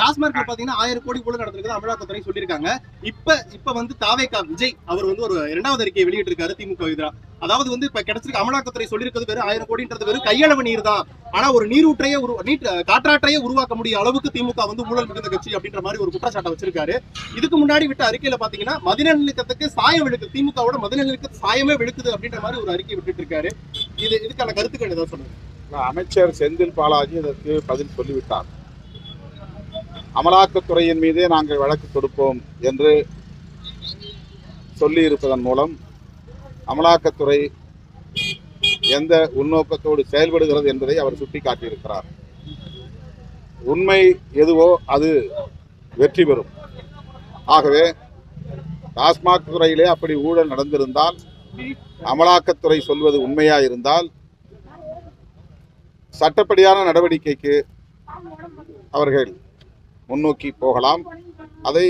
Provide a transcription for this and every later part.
டாஸ்மார்க்ல பாத்தீங்கன்னா ஆயிரம் கோடி கூட நடந்திருக்கு அமலாக்கத்துறை சொல்லியிருக்காங்க. இப்ப இப்ப வந்து தாவேகா விஜய் அவர் வந்து ஒரு இரண்டாவது அறிக்கையை வெளியிட்டு இருக்காரு திமுக எதிரா. அதாவது வந்து இப்ப கிடைச்சிருக்க அமலாக்கத்துறை சொல்லியிருக்கிறது வெறும் ஆயிரம் கோடின்றது வெறும் கையளவு நீர் தான். ஆனா ஒரு நீரூற்றையே உரு நீட் காற்றாற்றையே உருவாக்க முடிய அளவுக்கு திமுக வந்து ஊழல் மிகுந்த கட்சி அப்படின்ற மாதிரி ஒரு குற்றச்சாட்டை வச்சிருக்காரு. இதுக்கு முன்னாடி விட்ட அறிக்கையில பாத்தீங்கன்னா மதிநலனுக்கத்துக்கு சாயம் விழுக்குது. திமுகவோட மதிநலனுக்கு சாயமே விழுக்குது அப்படின்ற மாதிரி ஒரு அறிக்கை விட்டுட்டு இருக்காரு இது இதுக்கான கருத்துக்கள் ஏதாவது சொல்லுங்க. அமைச்சர் செந்தில் பாலாஜி இதற்கு பதில் சொல்லிவிட்டார். அமலாக்கத்துறையின் மீதே நாங்கள் வழக்கு தொடுப்போம் என்று சொல்லியிருப்பதன் மூலம் அமலாக்கத்துறை எந்த உள்நோக்கத்தோடு செயல்படுகிறது என்பதை அவர் சுட்டிக்காட்டியிருக்கிறார். உண்மை எதுவோ அது வெற்றி பெறும். ஆகவே டாஸ்மாக் துறையிலே அப்படி ஊழல் நடந்திருந்தால் அமலாக்கத்துறை சொல்வது உண்மையா இருந்தால் சட்டப்படியான நடவடிக்கைக்கு அவர்கள் முன்னோக்கி போகலாம். அதை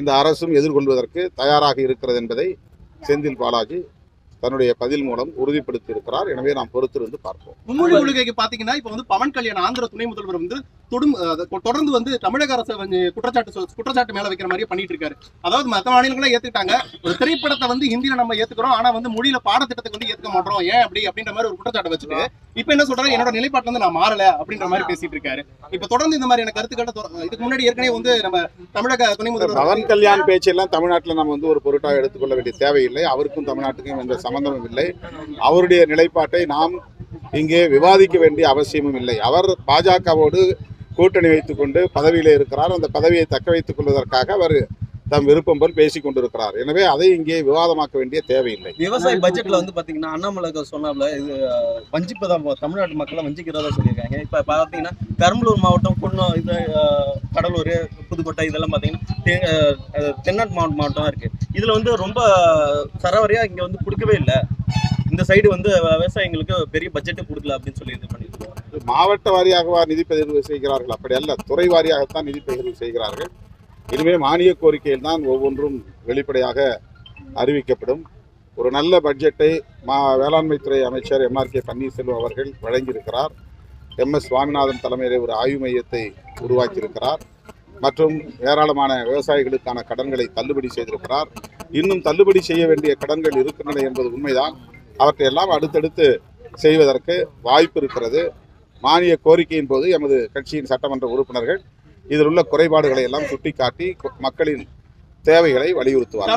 இந்த அரசும் எதிர்கொள்வதற்கு தயாராக இருக்கிறது என்பதை செந்தில் பாலாஜி தன்னுடைய பதில் மூலம் உறுதிப்படுத்தி இருக்கிறார் எனவே நாம் பொறுத்திருந்து பார்ப்போம். மும்மொழி கொள்கைக்கு பாத்தீங்கன்னா இப்ப வந்து பவன் கல்யாண் ஆந்திர துணை முதல்வர் வந்து தொடும் தொடர்ந்து வந்து தமிழக அரசு குற்றச்சாட்டு குற்றச்சாட்டு மேல வைக்கிற மாதிரியே பண்ணிட்டு இருக்காரு அதாவது மத்த மாநிலங்களும் ஏத்துக்கிட்டாங்க. ஒரு திரைப்படத்தை வந்து ஹிந்தியில நம்ம ஏத்துக்கிறோம். ஆனா வந்து மொழியில பாடத்திட்டத்துக்கு வந்து ஏத்துக்க மாட்டோம். ஏன் அப்படி? அப்படின்ற மாதிரி ஒரு குற்றச்சாட்டை வச்சுட்டு இப்ப என்ன சொல்றாரு? என்னோட நிலைப்பாட்டுல வந்து நான் மாறல அப்படின்ற மாதிரி பேசிட்டு இருக்காரு இப்ப தொடர்ந்து இந்த மாதிரியான கருத்துக்களை இதுக்கு முன்னாடி ஏற்கனவே வந்து நம்ம தமிழக துணை முதல்வர் பவன் கல்யாண் பேச்செல்லாம் தமிழ்நாட்டில் நம்ம வந்து ஒரு பொருட்டாக எடுத்துக்கொள்ள வேண்டிய தேவையில்லை. அவருக்கும் தமிழ்நாட்டுக்கும் எந்த சம்பந்தமும் இல்லை. அவருடைய நிலைப்பாட்டை நாம் இங்கே விவாதிக்க வேண்டிய அவசியமும் இல்லை. அவர் பாஜகவோடு கூட்டணி வைத்துக்கொண்டு பதவியில் இருக்கிறார். அந்த பதவியை தக்க வைத்துக் கொள்வதற்காக அவர் தம் விருப்பம் போல் பேசிக் கொண்டிருக்கிறார். எனவே அதை இங்கே விவாதமாக்க வேண்டிய தேவையில்லை. விவசாய பட்ஜெட்ல வந்து பாத்தீங்கன்னா அண்ணாமலை சொன்னாப்ல இது வஞ்சிப்பதா தமிழ்நாட்டு மக்களை வஞ்சிக்கிறதா சொல்லியிருக்காங்க. இப்ப பாத்தீங்கன்னா பெரம்பலூர் மாவட்டம் குன்னம் இது கடலூர் புதுக்கோட்டை இதெல்லாம் பாத்தீங்கன்னா தென்னாட்டு மாவட்டம் மாவட்டம் இருக்கு. இதுல வந்து ரொம்ப சரவரியா இங்க வந்து கொடுக்கவே இல்லை. இந்த சைடு வந்து விவசாயிங்களுக்கு பெரிய பட்ஜெட்டை கொடுக்கல அப்படின்னு சொல்லி இது பண்ணிட்டு மாவட்ட வாரியாகவா நிதி பகிர்வு செய்கிறார்கள்? அப்படி அல்ல துறை வாரியாகத்தான் நிதி பகிர்வு செய்கிறார்கள். இனிமே மானிய கோரிக்கையில் தான் ஒவ்வொன்றும் வெளிப்படையாக அறிவிக்கப்படும். ஒரு நல்ல பட்ஜெட்டை மா வேளாண்மைத்துறை அமைச்சர் எம்ஆர் கே பன்னீர்செல்வம் அவர்கள் வழங்கியிருக்கிறார். எம் எஸ் சுவாமிநாதன் தலைமையிலே ஒரு ஆய்வு மையத்தை உருவாக்கியிருக்கிறார். மற்றும் ஏராளமான விவசாயிகளுக்கான கடன்களை தள்ளுபடி செய்திருக்கிறார். இன்னும் தள்ளுபடி செய்ய வேண்டிய கடன்கள் இருக்கின்றன என்பது உண்மைதான். அவற்றையெல்லாம் அடுத்தடுத்து செய்வதற்கு வாய்ப்பு இருக்கிறது. மானிய கோரிக்கையின் போது எமது கட்சியின் சட்டமன்ற உறுப்பினர்கள் இதில் உள்ள குறைபாடுகளை எல்லாம் சுட்டிக்காட்டி மக்களின் தேவைகளை வலியுறுத்துவார்கள்.